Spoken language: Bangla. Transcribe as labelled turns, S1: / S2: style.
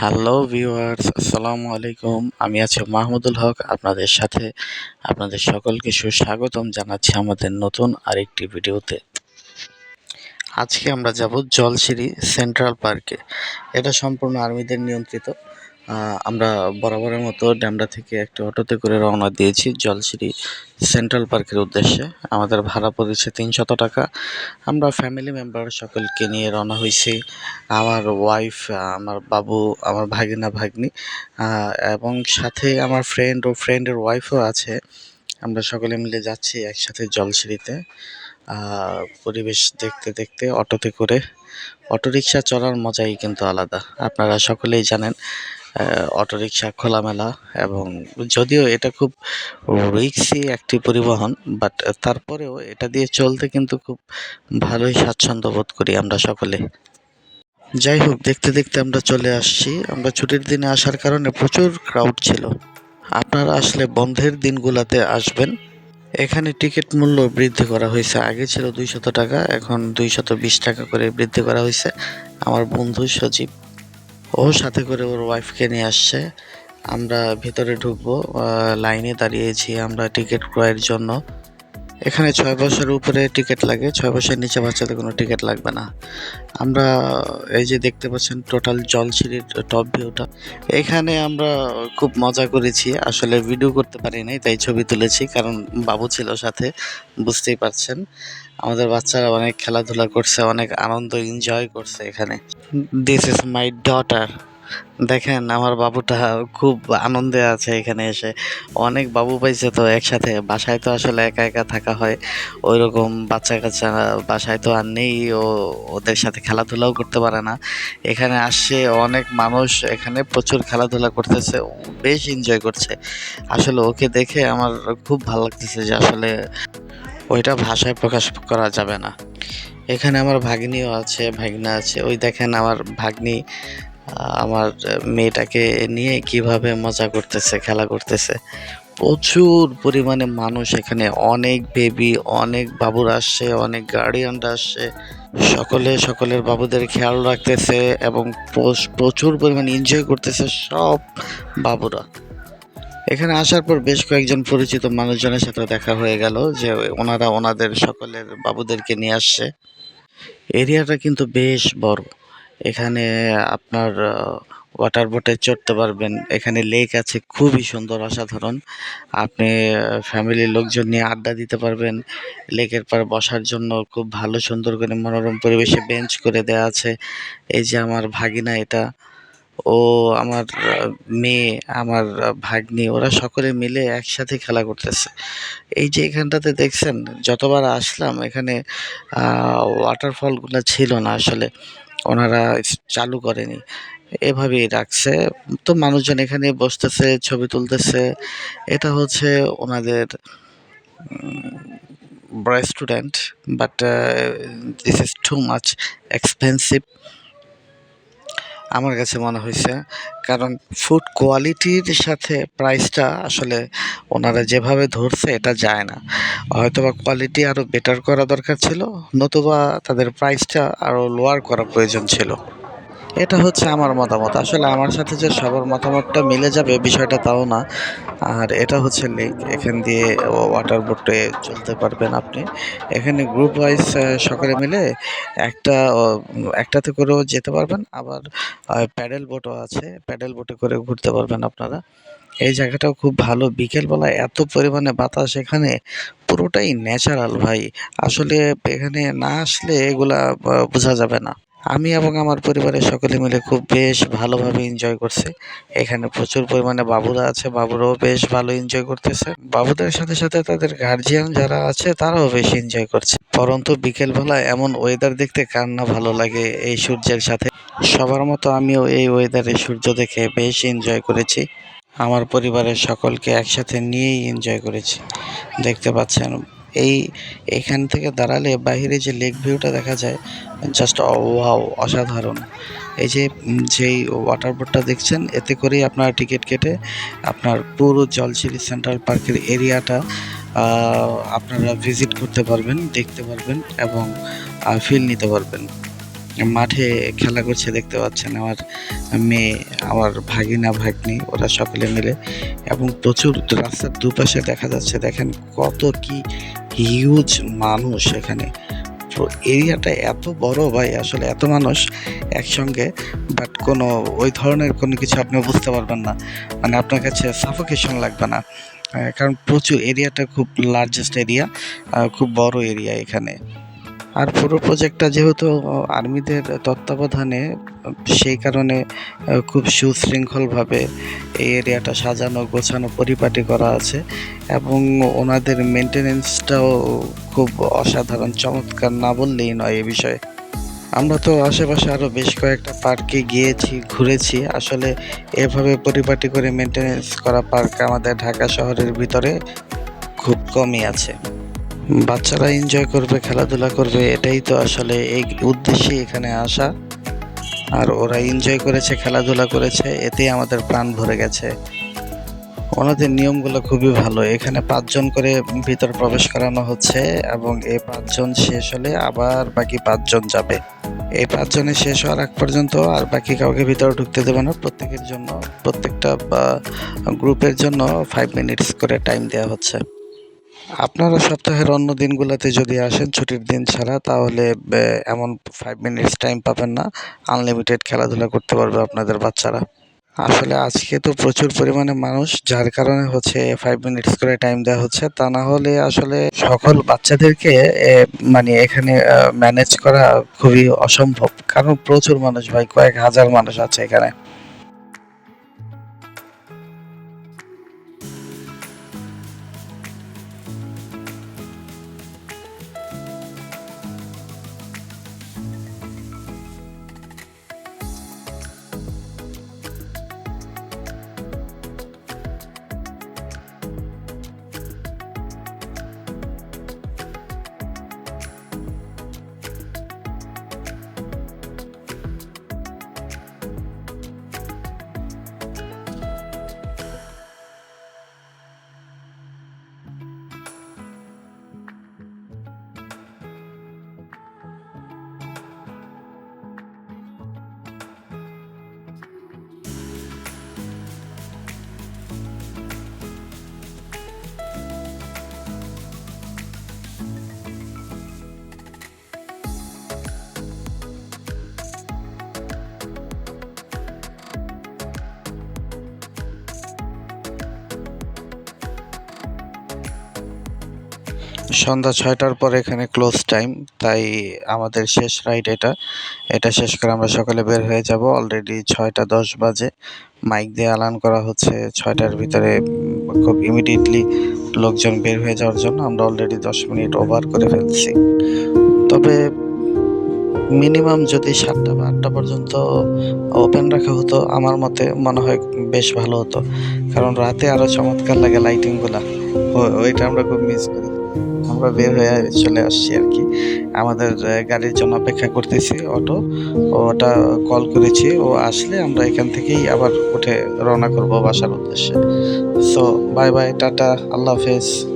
S1: হ্যালো ভিউয়ার্স আসসালামু আলাইকুম। আমি আছি মাহমুদুল হক, আপনাদের সাথে আপনাদের সকলকে সুস্বাগতম জানাচ্ছি আমাদের নতুন আরেকটি ভিডিওতে আজকে আমরা যাব জলসিঁড়ি সেন্ট্রাল পার্কে। এটা সম্পূর্ণ আর্মিদের নিয়ন্ত্রিত। আমরা বরাবরের মতো ড্যামরা থেকে একটা অটোতে করে রওনা দিয়েছি জলসিঁড়ি সেন্ট্রাল পার্কের উদ্দেশ্যে। আমাদের ভাড়া পড়েছে তিনশত টাকা। আমরা ফ্যামিলি মেম্বার সকলকে নিয়ে রওনা হয়েছি। আমার ওয়াইফ আমার বাবু, আমার ভাগিনা, ভাগ্নি এবং সাথে আমার ফ্রেন্ড ও ফ্রেন্ডের ওয়াইফও আছে। আমরা সকলে মিলে যাচ্ছি একসাথে জলসিঁড়িতে। পরিবেশ দেখতে দেখতে অটোতে করে অটোরিকশা চলার মজাই কিন্তু আলাদা। আপনারা সকলেই জানেন অটোরিকশা খোলামেলা এবং যদিও এটা খুব রিক্সি একটি পরিবহন, বাট তারপরেও এটা দিয়ে চলতে কিন্তু খুব ভালোই স্বাচ্ছন্দ্য বোধ করি আমরা সকলে। যাই হোক, দেখতে দেখতে আমরা চলে আসছি। আমরা ছুটির দিনে আসার কারণে প্রচুর ক্রাউড ছিল। আপনারা আসলে বন্ধের দিনগুলোতে আসবেন। এখানে টিকিট মূল্য বৃদ্ধি করা হয়েছে। আগে ছিল দুইশত টাকা, এখন দুইশত বিশ টাকা করে বৃদ্ধি করা হয়েছে। আমার বন্ধু সজীব, ও সাথে করে ওর ওয়াইফকে নিয়ে আসছে। আমরা ভেতরে ঢুকবো লাইনে দাঁড়িয়েছি আমরা টিকিট ক্রয়ের জন্য। এখানে ছয় বছরের উপরে টিকিট লাগে, ছয় বছরের নিচে বাচ্চাদের কোনো টিকিট লাগবে না। আমরা এই যে দেখতে পাচ্ছেন টোটাল জল জলসিঁড়ির টপ ভিউটা, এখানে আমরা খুব মজা করেছি। আসলে ভিডিও করতে পারি নাই, তাই ছবি তুলেছি, কারণ বাবু ছিল সাথে, বুঝতেই পারছেন। আমাদের বাচ্চারা অনেক খেলাধুলা করছে, অনেক আনন্দ এনজয় করছে এখানে। দিস ইজ মাই ডটার দেখেন, আমার বাবুটা খুব আনন্দে আছে এখানে এসে। অনেক বাবু পাইছে তো একসাথে, বাসায় তো আসলে একা একা থাকা হয়। ওই রকম বাচ্চা কাচ্চা বাসায় তো আর নেই, ও ওদের সাথে খেলাধুলাও করতে পারে না। এখানে আসছে অনেক মানুষ, এখানে প্রচুর খেলাধুলা করতেছে, বেশ এনজয় করছে। আসলে ওকে দেখে আমার খুব ভালো লাগতেছে যে আসলে ওইটা ভাষায় প্রকাশ করা যাবে না। এখানে আমার ভাগ্নিও আছে, ভাগ্না আছে। ওই দেখেন আমার ভাগ্নি আমার মেয়েটাকে নিয়ে কীভাবে মজা করতেছে, খেলা করতেছে। প্রচুর পরিমাণে মানুষ এখানে, অনেক বেবি অনেক বাবুর আসছে, অনেক গার্ডিয়ানরা আসছে। সকলে, সকলের বাবুদের খেয়াল রাখতেছে এবং প্রচ- প্রচুর পরিমাণে এনজয় করতেছে সব বাবুরা। এখানে আসার পর বেশ কয়েকজন পরিচিত মানুষজনের সাথে দেখা হয়ে গেল যে ওনারা ওনাদের সকলের বাবুদেরকে নিয়ে আসছে। এরিয়াটা কিন্তু বেশ বড়। এখানে, আপনার ওয়াটার বোটে চড়তে পারবেন। এখানে লেক আছে, খুবই সুন্দর, অসাধারণ। আপনি ফ্যামিলির লোকজন নিয়ে আড্ডা দিতে পারবেন। লেকের পার বসার জন্য খুব ভালো, সুন্দর করে মনোরম পরিবেশে বেঞ্চ করে দেওয়া আছে। এই যে আমার ভাগিনা এটা। ও আমার মেয়ে, আমার ভাগ্নি, ওরা সকলে মিলে একসাথে খেলা করতেছে। এই যে এখানটাতে দেখছেন, যতবার আসলাম, এখানে ওয়াটারফলগুলো ছিল না আসলে। ওনারা চালু করেনি। এভাবেই রাখছে। তো মানুষজন এখানে বসতেছে, ছবি তুলতেছে। এটা হচ্ছে ওনাদের student but this is too much expensive আমার কাছে মনে হয়েছে। কারণ ফুড কোয়ালিটির সাথে প্রাইসটা আসলে ওনারা যেভাবে ধরছে এটা যায় না। হয়তোবা কোয়ালিটি আরও বেটার করা দরকার ছিল, নতুবা তাদের প্রাইসটা আরও লোয়ার করা প্রয়োজন ছিল। এটা হচ্ছে আমার মতামত। আসলে আমার সাথে যে সবার মতামতটা মিলে যাবে বিষয়টা তাও না। আর এটা হচ্ছে লেক এখান দিয়ে ওয়াটার বোটে চলতে পারবেন আপনি। এখানে গ্রুপ ওয়াইজ সকলে মিলে একটা একটাতে করেও যেতে পারবেন। আবার প্যাডেল বোটও আছে। প্যাডেল বোটে করে ঘুরতে পারবেন আপনারা। এই জায়গাটাও খুব ভালো। বিকেলবেলা এত পরিমাণে বাতাস এখানে, পুরোটাই ন্যাচারাল ভাই। আসলে এখানে না আসলে এগুলা বোঝা যাবে না। আমি এবং আমার পরিবারের সকলে মিলে খুব বেশ ভালোভাবে এনজয় করছে। এখানে প্রচুর পরিমাণে বাবুরা আছে, বাবুরাও বেশ ভালো এনজয় করতেছে। বাবুদের সাথে সাথে তাদের গার্জিয়ান যারা আছে, তারাও বেশ এনজয় করছে। পরন্তু বিকেলবেলা এমন ওয়েদার দেখতে কার না ভালো লাগে এই সূর্যের সাথে। সবার মতো আমিও এই ওয়েদারে সূর্য দেখে বেশ এনজয় করেছি। আমার পরিবারের সকলকে একসাথে নিয়েই এনজয় করেছি। দেখতে পাচ্ছেন এই এখান থেকে দাঁড়ালে বাইরে যে লেক ভিউটা দেখা যায় জাস্ট ওয়াও অসাধারণ। এই যে যেই ওয়াটার বোটটা দেখছেন, এতে করেই আপনার টিকিট কেটে আপনার পুরো জলছিরি সেন্ট্রাল পার্কের এরিয়াটা আপনারা ভিজিট করতে পারবেন, দেখতে পারবেন এবং ফিল নিতে পারবেন। মাঠে খেলা করছে দেখতে পাচ্ছেন আমার মেয়ে, আমার ভাগিনা, ভাগ্নি, ওরা সকলে মিলে এবং প্রচুর রাস্তার দুপাশে দেখা যাচ্ছে, দেখেন কত কি হিউজ মানুষ এখানে। তো এরিয়াটা এত বড় ভাই, আসলে এত মানুষ একসঙ্গে বাট কোনো, ওই ধরনের কোনো কিছু আপনি বুঝতে পারবেন না। মানে আপনার কাছে সাফোকেশন লাগবে না। কারণ প্রচুর এরিয়াটা খুব লার্জেস্ট এরিয়া খুব বড় এরিয়া এখানে। আর পুরো প্রজেক্টটা যেহেতু আর্মিদের তত্ত্বাবধানে, সেই কারণে খুব সুশৃঙ্খলভাবে এই এরিয়াটা সাজানো, গোছানো, পরিপাটি করা আছে এবং ওনাদের মেনটেনেন্সটাও খুব অসাধারণ, চমৎকার না বললেই নয় এ বিষয়ে। আমরা তো আশেপাশে আরও বেশ কয়েকটা পার্কে গিয়েছি, ঘুরেছি। আসলে এভাবে পরিপাটি করে মেনটেনেন্স করা পার্ক আমাদের ঢাকা শহরের ভিতরে খুব কমই আছে। বাচ্চারা এনজয় করবে, খেলাধুলা করবে, এটাই তো আসলে এই উদ্দেশ্যে এখানে আসা। আর ওরা এনজয় করেছে, খেলাধুলা করেছে, এতেই আমাদের প্রাণ ভরে গেছে। ওনাদের নিয়মগুলো খুবই ভালো। এখানে পাঁচজন করে ভিতর প্রবেশ করানো হচ্ছে এবং এই পাঁচজন শেষ হলে আবার বাকি পাঁচজন যাবে। এই পাঁচজনে শেষ হওয়ার আগ পর্যন্ত আর বাকি কাউকে ভিতরে ঢুকতে দেবে না। প্রত্যেকের জন্য, প্রত্যেকটা গ্রুপের জন্য ফাইভ মিনিটস করে টাইম দেওয়া হচ্ছে। আপনারা সপ্তাহের অন্য দিনগুলোতে যদি আসেন, ছুটির দিন ছাড়া, তাহলে এমন ফাইভ মিনিটস টাইম পাবেন না। আনলিমিটেড খেলাধুলা করতে পারবে আপনাদের বাচ্চারা। আসলে আজকে তো প্রচুর পরিমাণে মানুষ, যার কারণে হচ্ছে ফাইভ মিনিটস করে টাইম দেওয়া হচ্ছে। তা না হলে আসলে সকল বাচ্চাদেরকে মানে এখানে ম্যানেজ করা খুবই অসম্ভব। কারণ প্রচুর মানুষ ভাই, কয়েক হাজার মানুষ আছে এখানে। সন্ধ্যা ছয়টার পর এখানে ক্লোজ টাইম তাই আমাদের শেষ রাইড এটা। এটা শেষ করে আমরা সকালে বের হয়ে যাব। অলরেডি ছয়টা দশ বাজে। মাইক দিয়ে আলান করা হচ্ছে। ছয়টার ভিতরে খুব ইমিডিয়েটলি লোকজন বের হয়ে যাওয়ার জন্য আমরা অলরেডি দশ মিনিট ওভার করে ফেলছি। তবে মিনিমাম যদি সাতটা বা আটটা পর্যন্ত ওপেন রাখা হতো, আমার মতে মনে হয় বেশ ভালো হতো। কারণ রাতে আরও চমৎকার লাগে লাইটিংগুলা ওইটা আমরা খুব মিস করি। আমরা বের হয়ে চলে আসছি আর কি। আমাদের গাড়ির জন্য অপেক্ষা করতেছি অটো। ওটা কল করেছি, ও আসলে আমরা এখান থেকেই আবার উঠে রওনা করব বাসার উদ্দেশ্যে। সো বাই বাই টাটা, আল্লাহ হাফেজ।